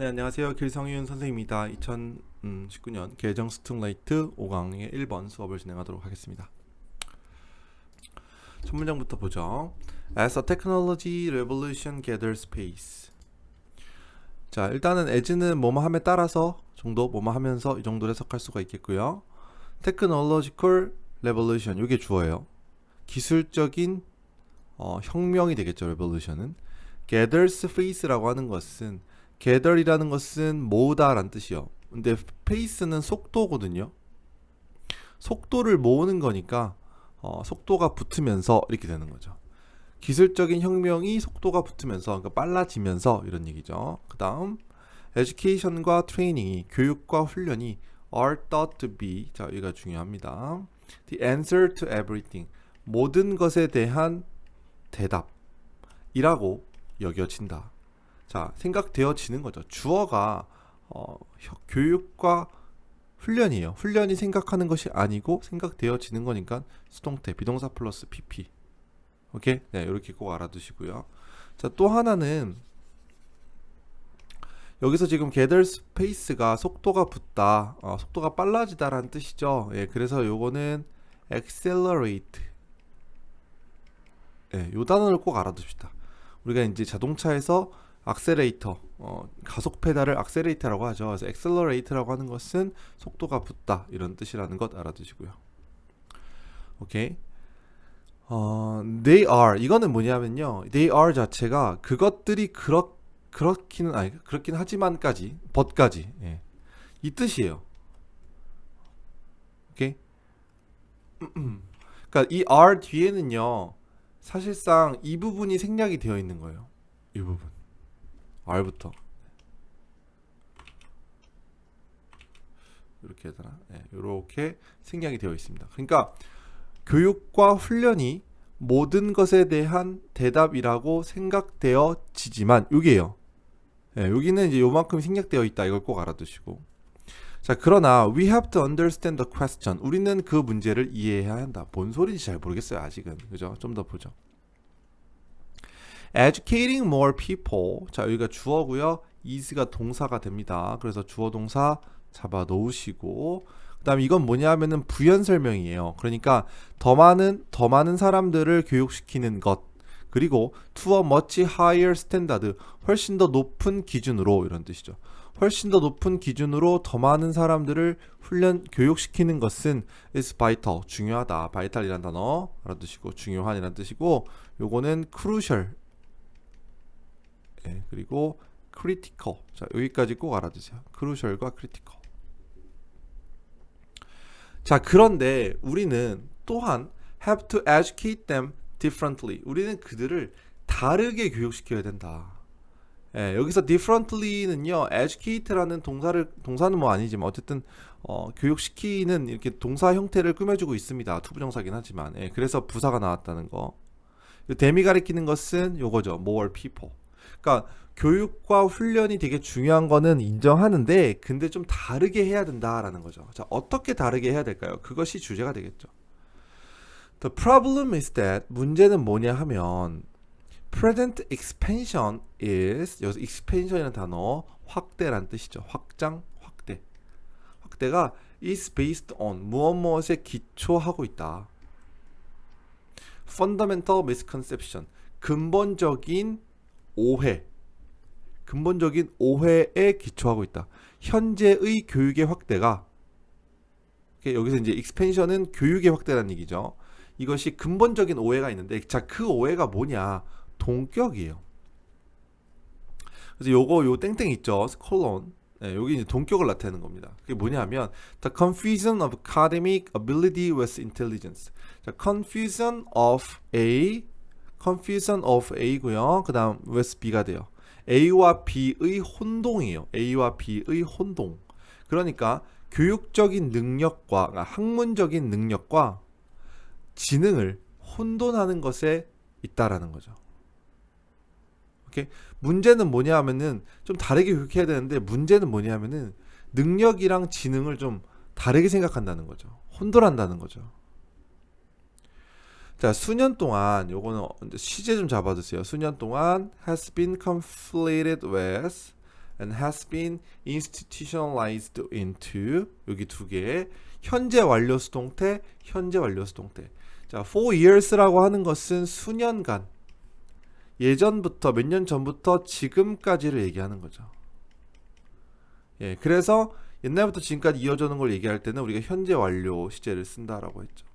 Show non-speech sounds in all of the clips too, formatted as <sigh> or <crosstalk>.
네, 안녕하세요. 길성윤 선생님입니다. 2019년 계정 스퉁레이트 5강의 1번 수업을 진행하도록 하겠습니다. 첫 문장부터 보죠. As a technology revolution gathers pace. 자, 일단은 as는 뭐뭐 함에 따라서 정도 뭐뭐 하면서 이 정도로 해석할 수가 있겠고요. technological revolution 이게 주어예요. 기술적인 어, 혁명이 되겠죠. revolution은 gathers pace라고 하는 것은 gather이라는 것은 모으다라는 뜻이요. 근데 pace는 속도거든요. 속도를 모으는 거니까 어, 속도가 붙으면서 이렇게 되는 거죠. 기술적인 혁명이 속도가 붙으면서 그러니까 빨라지면서 이런 얘기죠. 그다음 education과 training이 교육과 훈련이 are thought to be 자 여기가 중요합니다. the answer to everything 모든 것에 대한 대답이라고 여겨진다. 자 생각되어지는 거죠. 주어가 어, 혀- 교육과 훈련이에요. 훈련이 생각하는 것이 아니고 생각되어지는 거니까 수동태 비동사 플러스 pp. 오케이? 네, 이렇게 꼭 알아두시고요. 자, 또 하나는 여기서 지금 gather space가 속도가 붙다, 어, 속도가 빨라지다라는 뜻이죠. 예, 그래서 요거는 accelerate. 예, 요 단어를 꼭 알아둡시다. 우리가 이제 자동차에서 악셀레이터, 어, 가속 페달을 악셀레이터라고 하죠. 그래서 accelerate라고 하는 것은 속도가 붙다 이런 뜻이라는 것 알아두시고요. 오케이. 어, they are 이거는 뭐냐면요. they are 자체가 그것들이 그렇 그렇기는 아니 그렇긴 하지만까지 벗까지 예. 이 뜻이에요. 오케이. <clears throat> 그러니까 이 are 뒤에는요. 사실상 이 부분이 생략이 되어 있는 거예요. 이 부분. R부터 이렇게 해야 되나? 네, 이렇게 생략이 되어 있습니다. 그러니까 교육과 훈련이 모든 것에 대한 대답이라고 생각되어지지만 여기에요. 예, 여기는 이제 요만큼 생략되어 있다. 이걸 꼭 알아두시고. 자, 그러나 we have to understand the question. 우리는 그 문제를 이해해야 한다. 뭔 소리인지 잘 모르겠어요. 아직은. 그죠? 좀 더 보죠. Educating more people. 자, 여기가 주어고요. is가 동사가 됩니다. 그래서 주어 동사 잡아 놓으시고 그다음에 이건 뭐냐 하면은 부연 설명이에요. 그러니까 더 많은 더 많은 사람들을 교육시키는 것 그리고 to a much higher standard 훨씬 더 높은 기준으로 이런 뜻이죠. 훨씬 더 높은 기준으로 더 많은 사람들을 훈련 교육시키는 것은 is vital 중요하다. vital이란 단어 알아두시고 중요한이란 뜻이고 요거는 crucial 예, 그리고 critical 자 여기까지 꼭 알아두세요. crucial과 critical 자, 그런데 우리는 또한 have to educate them differently. 우리는 그들을 다르게 교육시켜야 된다. 예, 여기서 differently는요, educate라는 동사를 동사는 뭐 아니지만 어쨌든 어, 교육시키는 이렇게 동사 형태를 꾸며주고 있습니다. 투부정사긴 하지만, 예, 그래서 부사가 나왔다는 거. 데미 가리키는 것은 요거죠, more people. 그러니까 교육과 훈련이 되게 중요한 거는 인정하는데 근데 좀 다르게 해야 된다라는 거죠. 자, 어떻게 다르게 해야 될까요? 그것이 주제가 되겠죠. The problem is that 문제는 뭐냐 하면 present expansion is 여기서 expansion이라는 단어 확대란 뜻이죠. 확장, 확대. 확대가 is based on 무엇 무엇에 기초하고 있다. fundamental misconception 근본적인 오해 근본적인 오해에 기초하고 있다. 현재의 교육의 확대가 여기서 이제 익스펜션은 교육의 확대라는 얘기죠. 이것이 근본적인 오해가 있는데 자 그 오해가 뭐냐? 동격이에요. 그래서 요거 요 땡땡 있죠. 콜론. 네, 여기 이제 동격을 나타내는 겁니다. 그게 뭐냐면 the confusion of academic ability with intelligence. 자, confusion of A, confusion of A고요. 그 다음 with B가 돼요. A와 B의 혼동이에요. A와 B의 혼동. 그러니까 교육적인 능력과 그러니까 학문적인 능력과 지능을 혼돈하는 것에 있다라는 거죠. 오케이? 문제는 뭐냐 하면은 좀 다르게 교육해야 되는데 문제는 뭐냐 하면은 능력이랑 지능을 좀 다르게 생각한다는 거죠. 혼돈한다는 거죠. 자, 수년 동안 요거는 시제 좀 잡아주세요. 수년 동안 has been conflated with and has been institutionalized into 여기 두 개. 현재 완료 수 동태, 현재 완료 수 동태. 자, four years라고 하는 것은 수년간 예전부터 몇 년 전부터 지금까지를 얘기하는 거죠. 예, 그래서 옛날부터 지금까지 이어져는 걸 얘기할 때는 우리가 현재 완료 시제를 쓴다라고 했죠.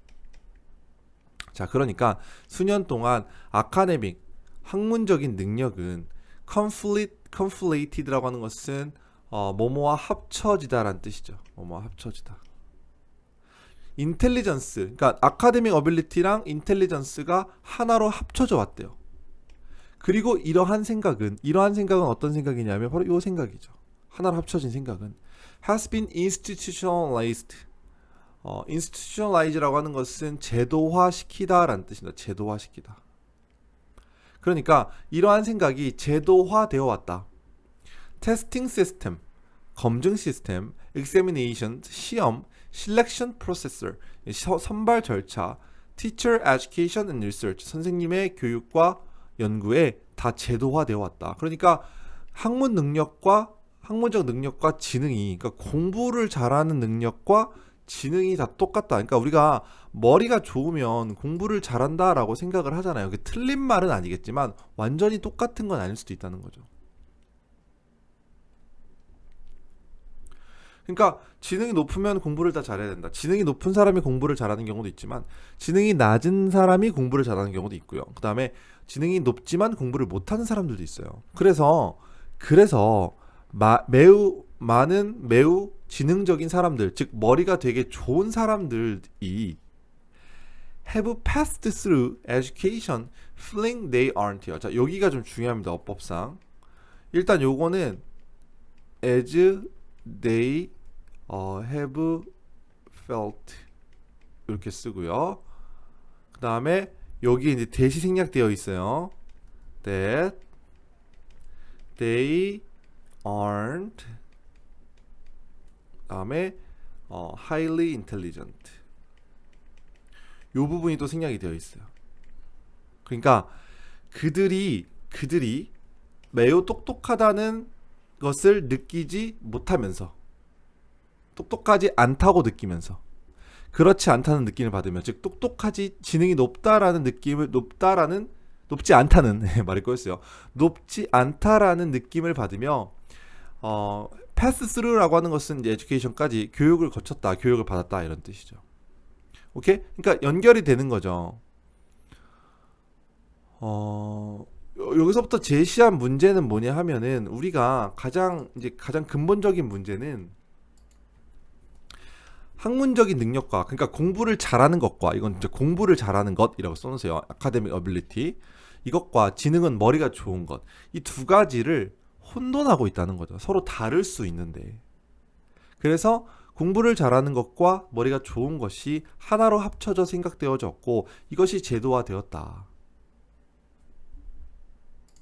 자, 그러니까 수년 동안 아카데믹 학문적인 능력은 conflate, conflated라고 하는 것은 어, 뭐뭐와 합쳐지다라는 뜻이죠. 뭐뭐와 합쳐지다. 인텔리전스, 그러니까 아카데믹 어빌리티랑 인텔리전스가 하나로 합쳐져 왔대요. 그리고 이러한 생각은 이러한 생각은 어떤 생각이냐면 바로 이 생각이죠. 하나로 합쳐진 생각은 has been institutionalized. 어, institutionalize라고 하는 것은 제도화시키다라는 뜻입니다. 제도화시키다. 그러니까 이러한 생각이 제도화되어 왔다. 테스팅 시스템, 검증 시스템, examination, 시험, selection processor, 시- 선발 절차, teacher education and research, 선생님의 교육과 연구에 다 제도화되어 왔다. 그러니까 학문 능력과 학문적 능력과 지능이 그러니까 공부를 잘하는 능력과 지능이 다 똑같다. 그러니까 우리가 머리가 좋으면 공부를 잘한다라고 생각을 하잖아요. 그 틀린 말은 아니겠지만 완전히 똑같은 건 아닐 수도 있다는 거죠. 그러니까 지능이 높으면 공부를 다 잘해야 된다. 지능이 높은 사람이 공부를 잘하는 경우도 있지만 지능이 낮은 사람이 공부를 잘하는 경우도 있고요. 그다음에 지능이 높지만 공부를 못하는 사람들도 있어요. 그래서 그래서 마- 매우 많은 매우 지능적인 사람들, 즉 머리가 되게 좋은 사람들이 have passed through education feeling they aren't요. 자, 여기가 좀 중요합니다. 어법상. 일단 요거는 as they 어, have felt 이렇게 쓰고요. 그 다음에 여기 이제 대시 생략되어 있어요. that they aren't 다음에 어, highly intelligent 요 부분이 또 생략이 되어 있어요. 그러니까 그들이 그들이 매우 똑똑하다는 것을 느끼지 못하면서 똑똑하지 않다고 느끼면서 그렇지 않다는 느낌을 받으면 즉 똑똑하지 지능이 높다라는 느낌을 높다라는 높지 않다는 <laughs> 말이 꼬였어요. 높지 않다라는 느낌을 받으며 어 패스 스루라고 하는 것은 이제 에듀케이션까지 교육을 거쳤다, 교육을 받았다 이런 뜻이죠. 오케이? 그러니까 연결이 되는 거죠. 어 여- 여기서부터 제시한 문제는 뭐냐 하면은 우리가 가장 이제 가장 근본적인 문제는 학문적인 능력과 그러니까 공부를 잘하는 것과 이건 이제 공부를 잘하는 것이라고 써놓으세요. 아카데믹 어빌리티 이것과 지능은 머리가 좋은 것 이 두 가지를 혼돈하고 있다는 거죠. 서로 다를 수 있는데 그래서 공부를 잘하는 것과 머리가 좋은 것이 하나로 합쳐져 생각되어졌고 이것이 제도화되었다.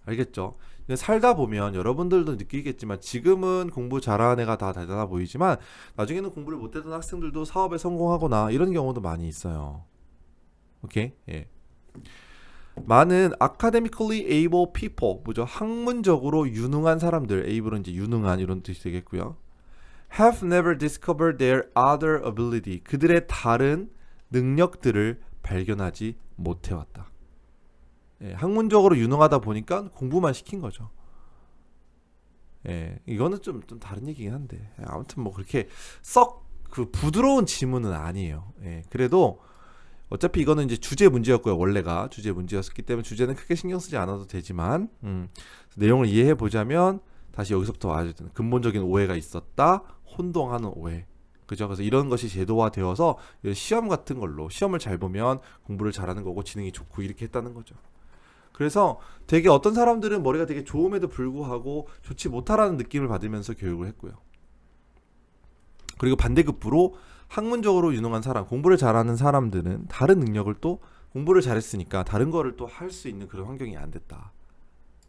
알겠죠? 살다 보면 여러분들도 느끼겠지만 지금은 공부 잘하는 애가 다 대단해 보이지만 나중에는 공부를 못했던 학생들도 사업에 성공하거나 이런 경우도 많이 있어요. 오케이? 예. 많은 academically able people, 뭐죠? 학문적으로 유능한 사람들, able은 이제 유능한 이런 뜻이 되겠고요. have never discovered their other ability. 그들의 다른 능력들을 발견하지 못해왔다. 예, 학문적으로 유능하다 보니까 공부만 시킨 거죠. 예, 이거는 좀, 좀 다른 얘기긴 한데. 예, 아무튼 뭐 그렇게 썩 그 부드러운 지문은 아니에요. 예, 그래도 어차피 이거는 이제 주제 문제였고요. 원래가 주제 문제였기 때문에 주제는 크게 신경 쓰지 않아도 되지만, 음, 내용을 이해해 보자면 다시 여기서부터 와야 되는 근본적인 오해가 있었다. 혼동하는 오해. 그죠? 그래서 이런 것이 제도화되어서 시험 같은 걸로 시험을 잘 보면 공부를 잘하는 거고 지능이 좋고 이렇게 했다는 거죠. 그래서 되게 어떤 사람들은 머리가 되게 좋음에도 불구하고 좋지 못하라는 느낌을 받으면서 교육을 했고요. 그리고 반대급부로 학문적으로 유능한 사람, 공부를 잘하는 사람들은 다른 능력을 또 공부를 잘했으니까 다른 거를 또 할 수 있는 그런 환경이 안 됐다.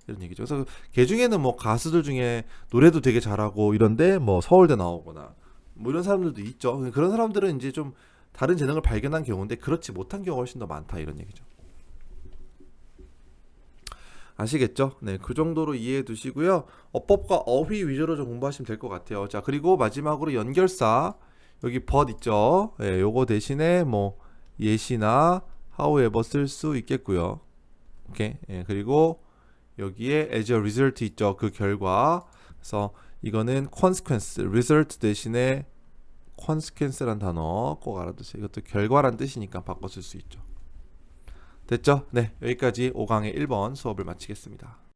이런 얘기죠. 그래서 걔 중에는 뭐 가수들 중에 노래도 되게 잘하고 이런데 뭐 서울대 나오거나 뭐 이런 사람들도 있죠. 그런 사람들은 이제 좀 다른 재능을 발견한 경우인데 그렇지 못한 경우가 훨씬 더 많다 이런 얘기죠. 아시겠죠? 네, 그 정도로 이해해 두시고요. 어법과 어휘 위주로 좀 공부하시면 될 것 같아요. 자, 그리고 마지막으로 연결사 여기 but 있죠? 예, 요거 대신에 뭐 예시나 however 쓸 수 있겠고요. 오케이. 예, 그리고 여기에 as a result 있죠? 그 결과. 그래서 이거는 consequence, result 대신에 consequence란 단어 꼭 알아두세요. 이것도 결과란 뜻이니까 바꿔 쓸 수 있죠. 됐죠? 네, 여기까지 5강의 1번 수업을 마치겠습니다.